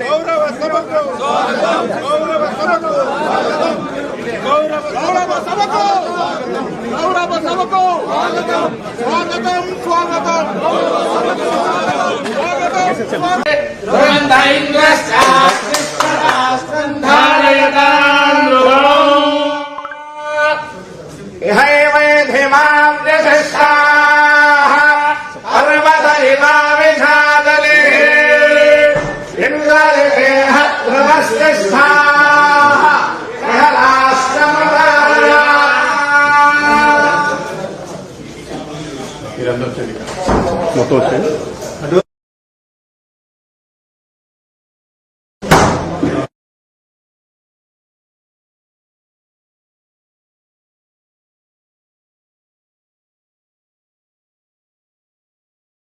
గౌరవ సభకు గౌరవ ధీమా നിരന്തരം ശ്രമിക്കണം മൊത്തം